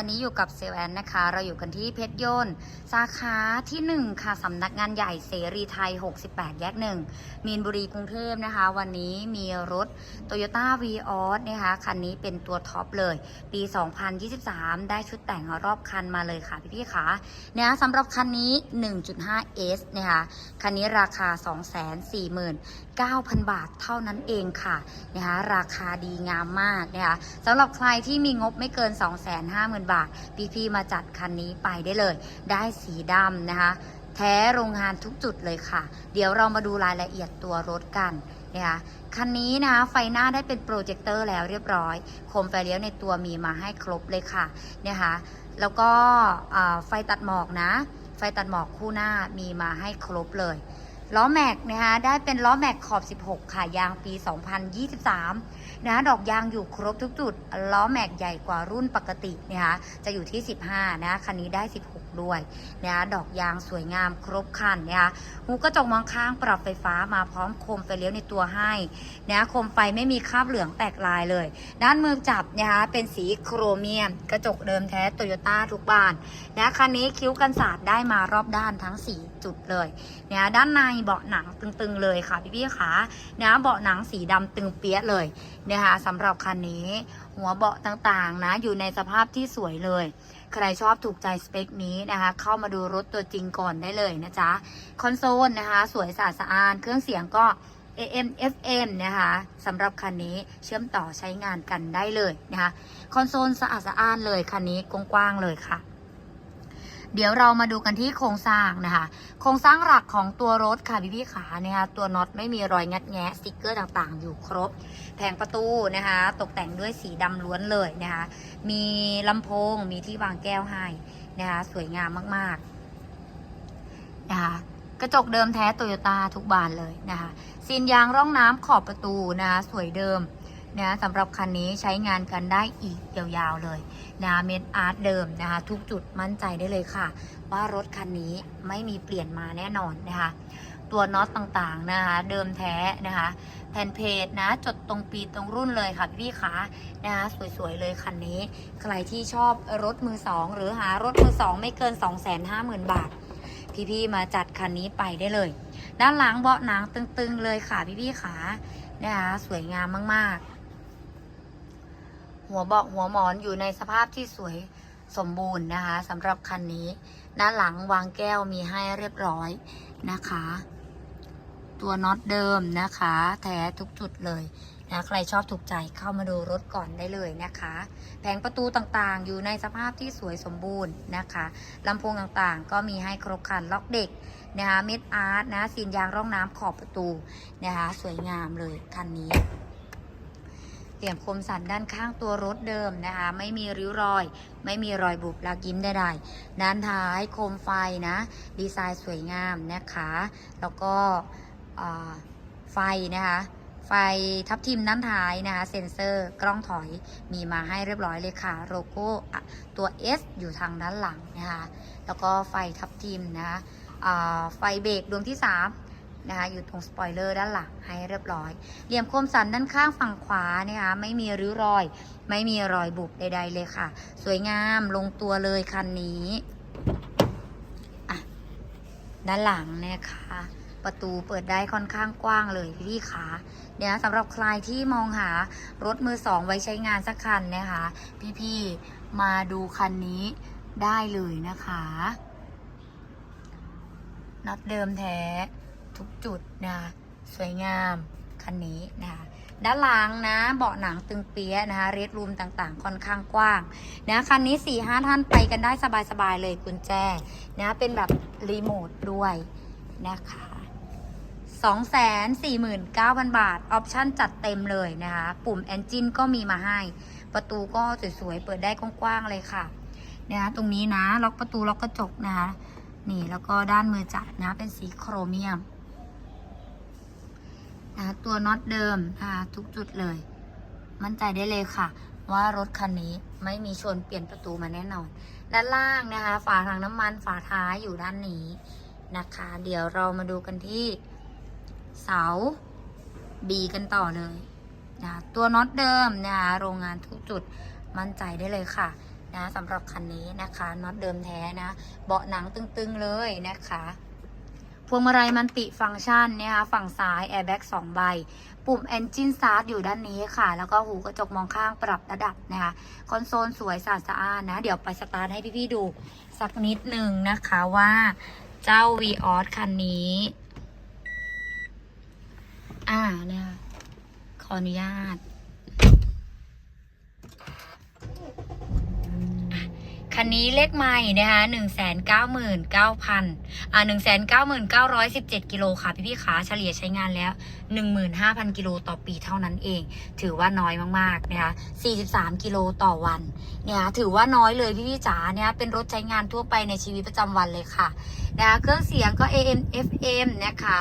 วันนี้อยู่กับเซลแอนนะคะ เราอยู่กันที่เพชรยนต์สาขาที่ 1 ค่ะสำนักงานใหญ่เสรีไทย 68 แยก 1 มีนบุรีกรุงเทพนะคะ วันนี้มีรถ Toyota v ีออสนะคะ คันนี้เป็นตัวท็อปเลย ปี 2023 ได้ชุดแต่งรอบคันมาเลยค่ะพี่ๆค่ะเนี่ยสำหรับคันนี้ 1.5S นะคะ คันนี้ราคา 249,000 บาทเท่านั้นเองค่ะนะคะราคาดีงามมากนะคะสำหรับใครที่มีงบไม่เกิน 250,000บาท พี่ๆมาจัดคันนี้ไปได้เลย ได้สีดำนะคะ แท้โรงงานทุกจุดเลยค่ะ เดี๋ยวเรามาดูรายละเอียดตัวรถกันนะคะคันนี้นะคะไฟหน้าได้เป็นโปรเจคเตอร์แล้วเรียบร้อย โคมไฟเลี้ยวในตัวมีมาให้ครบเลยค่ะนะคะแล้วก็ไฟตัดหมอกนะ ไฟตัดหมอกคู่หน้ามีมาให้ครบเลย ล้อแม็กนะคะได้เป็นล้อแม็กขอบ 16 ค่ะ ยางปี 2023 นะคะดอกยางอยู่ครบทุกจุด ล้อแม็กใหญ่กว่ารุ่นปกตินะคะจะอยู่ที่ 15 นะคันนี้ได้ 16 ด้วยนะคะดอกยางสวยงามครบคันนะคะหูกระจกมองข้างปรับไฟฟ้ามาพร้อมโคมไฟเลี้ยวในตัวให้นะคะโคมไฟไม่มีคราบเหลืองแตกลายเลย ด้านมือจับนะคะเป็นสีโครเมียม กระจกเดิมแท้โตโยต้าทุกบานนะคันนี้คิ้วกันศาสตร์ได้มารอบด้านทั้ง 4 จุดเลยนะด้านในเบาะหนังตึงๆเลยค่ะพี่ๆค่ะนะเบาะหนังสีดำตึงเปี้ยะเลยนะคะสำหรับคันนี้หัวเบาะต่างๆนะอยู่ในสภาพที่สวยเลย ใครชอบถูกใจสเปคนี้นะคะ เข้ามาดูรถตัวจริงก่อนได้เลยนะจ๊ะ คอนโซลนะคะ สวยสะอาดสะอานเครื่องเสียงก็ AM FM นะคะสำหรับคันนี้เชื่อมต่อใช้งานกันได้เลยนะคะ คอนโซลสะอาดสะอ้านเลยคันนี้กว้างๆเลยค่ะ เดี๋ยวเรามาดูกันที่โครงสร้างนะคะ โครงสร้างหลักของตัวรถค่ะพี่พี่ขานะคะตัวน็อตไม่มีรอยงัดแงะสติกเกอร์ต่างๆ อยู่ครบ แผงประตูนะคะ ตกแต่งด้วยสีดำล้วนเลยนะคะ มีลำโพงมีที่วางแก้วให้นะคะสวยงามมากๆนะคะกระจกเดิมแท้โตโยต้าทุกบานเลยนะคะซีนยางร่องน้ำขอบประตูนะคะสวยเดิม นะสำหรับคันนี้ใช้งานกันได้อีกยาวๆเลยนะเมดอาร์ตเดิมนะคะทุกจุดมั่นใจได้เลยค่ะ ว่ารถคันนี้ไม่มีเปลี่ยนมาแน่นอนนะคะตัวน็อตต่างๆนะคะเดิมแท้นะคะแผ่นเพจนะจดตรงปีตรงรุ่นเลยค่ะพี่ๆคะนะคะสวยๆเลยคันนี้ ใครที่ชอบรถมือสองหรือหารถมือสองไม่เกิน 250,000 บาท พี่ๆมาจัดคันนี้ไปได้เลย ด้านหลังเบาะหนังตึงๆเลยค่ะพี่ๆขานะคะสวยงามมากๆ หัวเบาะหัวหมอนอยู่ในสภาพที่สวยสมบูรณ์นะคะสำหรับคันนี้ ด้านหลังวางแก้วมีให้เรียบร้อยนะคะ ตัวน็อตเดิมนะคะ แท้ทุกจุดเลยนะใครชอบถูกใจเข้ามาดูรถก่อนได้เลยนะคะ แผงประตูต่างๆ อยู่ในสภาพที่สวยสมบูรณ์นะคะลำโพงต่างๆ ก็มีให้ครบครันล็อกเด็กนะคะเม็ดอาร์ตนะซีนยางร่องน้ำขอบประตูนะคะสวยงามเลยคันนี้ เปี่ยมคมสันด้านข้างตัวรถเดิมนะคะ ไม่มีริ้วรอย ไม่มีรอยบุบลากิ้มใดๆด้านท้ายโคมไฟนะ ดีไซน์สวยงามนะคะ แล้วก็ไฟนะคะ ไฟทับทิมด้านท้ายนะคะ เซ็นเซอร์กล้องถอยมีมาให้เรียบร้อยเลยค่ะ โลโก้ตัว S อยู่ทางด้านหลังนะคะ แล้วก็ไฟทับทิมนะคะไฟเบรกดวงที่ 3 นะคะอยู่ตรงสปอยเลอร์ด้านหลังให้เรียบร้อย เหลี่ยมคมสันด้านข้างฝั่งขวานะคะไม่มีริ้วรอย ไม่มีรอยบุบใด ๆ เลยค่ะ สวยงามลงตัวเลยคันนี้อะด้านหลังนะคะ ประตูเปิดได้ค่อนข้างกว้างเลยพี่ขาเดี๋ยวสำหรับใครที่มองหารถมือสองไว้ใช้งานสักคันนะคะ พี่ๆมาดูคันนี้ได้เลยนะคะน็อตเดิมแท้ ทุกจุดนะคะสวยงามคันนี้นะคะด้านหลังนะเบาะหนังตึงเปียะนะคะเรดรูมต่างๆ ค่อนข้างกว้างนะคันนี้4ี่ห้าท่านไปกันได้สบายๆเลยกุญแจนะเป็นแบบรีโมทด้วยนะคะ249,000 บาท ออปชั่นจัดเต็มเลยนะคะปุ่ม Engine ก็มีมาให้ ประตูก็สวยๆ เปิดได้กว้างๆเลยค่ะนะคะตรงนี้นะ ล็อกประตูล็อกกระจกนะคะนี่แล้วก็ด้านมือจับนะเป็นสีโครเมียม นะตัวน็อตเดิมนะทุกจุดเลย มั่นใจได้เลยค่ะ ว่ารถคันนี้ไม่มีชนเปลี่ยนประตูมาแน่นอน ด้านล่างนะคะ ฝาถังน้ำมันฝาท้ายอยู่ด้านนี้นะคะ เดี๋ยวเรามาดูกันที่เสา B กันต่อเลยนะตัวน็อตเดิมนะคะโรงงานทุกจุดมั่นใจได้เลยค่ะนะสำหรับคันนี้นะคะน็อตเดิมแท้นะ เบาะหนังตึงๆเลยนะคะ พวงมาลัยมันติฟังก์ชันนะคะฝั่งซ้ายแอร์แบ็กสองใบ ปุ่ม Engine Start อยู่ด้านนี้ค่ะ แล้วก็หูกระจกมองข้างปรับระดับนะคะคอนโซลสวยสะอาดสะอานนะ เดี๋ยวไปสตาร์ทให้พี่ๆดูสักนิดหนึ่งนะคะว่าเจ้า v ีออสคันนี้ อ่าเนี่ยขออนุญาต คันนี้เลขไม่นะคะหนึ่งแสนเก้าหมื่นเก้าพันอ่าหนึ่งแสนเก้าหมื่นเก้าร้อยสิบเจ็ดกิโลค่ะพี่พี่ขาเฉลี่ยใช้งานแล้วหนึ่งหมื่นห้าพันกิโลต่อปีเท่านั้นเอง ถือว่าน้อยมากๆนะคะสี่สิบสามกิโลต่อวันเนี่ยถือว่าน้อยเลยพี่พี่จ๋าเนี่ยเป็นรถใช้งานทั่วไปในชีวิตประจำวันเลยค่ะนะคะเครื่องเสียงก็ AM FM นะคะ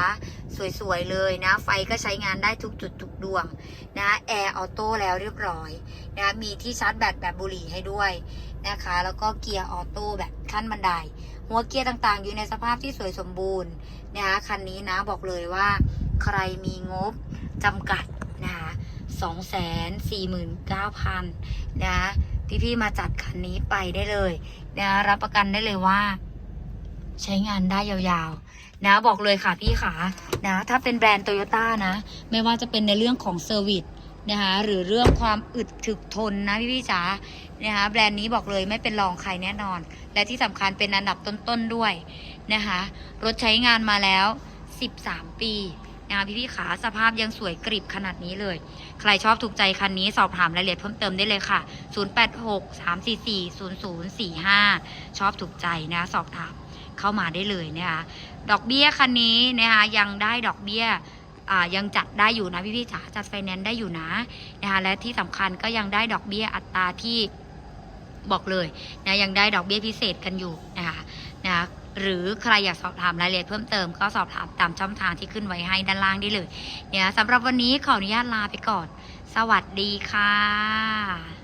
สวยๆเลยนะ ไฟก็ใช้งานได้ทุกจุดทุกดวงนะแอร์ออโต้แล้วเรียบร้อยนะมีที่ชาร์จแบตแบบบุหรี่ให้ด้วยนะคะ แล้วก็เกียร์ออโต้แบบขั้นบันได หัวเกียร์ต่างๆ อยู่ในสภาพที่สวยสมบูรณ์นะคะคันนี้นะบอกเลยว่าใครมีงบจำกัดนะคะสองแสนสี่หมื่นเก้าพันนะพี่ๆมาจัดคันนี้ไปได้เลยนะรับประกันได้เลยว่า ใช้งานได้ยาวๆ นะบอกเลยค่ะพี่ขานะถ้าเป็นแบรนด์โตโยต้านะ ไม่ว่าจะเป็นในเรื่องของเซอร์วิสนะคะหรือเรื่องความอึดถึกทนนะพี่ๆจ๋านะคะแบรนด์นี้บอกเลยไม่เป็นรองใครแน่นอน และที่สำคัญเป็นอันดับต้นๆด้วยนะคะรถใช้งานมาแล้ว 13 ปีนะคะพี่ๆขาสภาพยังสวยกริบขนาดนี้เลย ใครชอบถูกใจคันนี้สอบถามรายละเอียดเพิ่มเติมได้เลยค่ะ 0863440045 ชอบถูกใจนะสอบถาม เข้ามาได้เลยนะคะดอกเบี้ยคันนี้นะคะยังได้ดอกเบี้ยยังจัดได้อยู่นะพี่ๆจ๋าจัดไฟแนนซ์ได้อยู่นะนะคะและที่สำคัญก็ยังได้ดอกเบี้ยอัตราที่บอกเลยนะยังได้ดอกเบี้ยพิเศษกันอยู่นะคะนะหรือใครอยากสอบถามรายละเอียดเพิ่มเติมก็สอบถามตามช่องทางที่ขึ้นไว้ให้ด้านล่างได้เลยเนี่ยสำหรับวันนี้ขออนุญาตลาไปก่อน สวัสดีค่ะ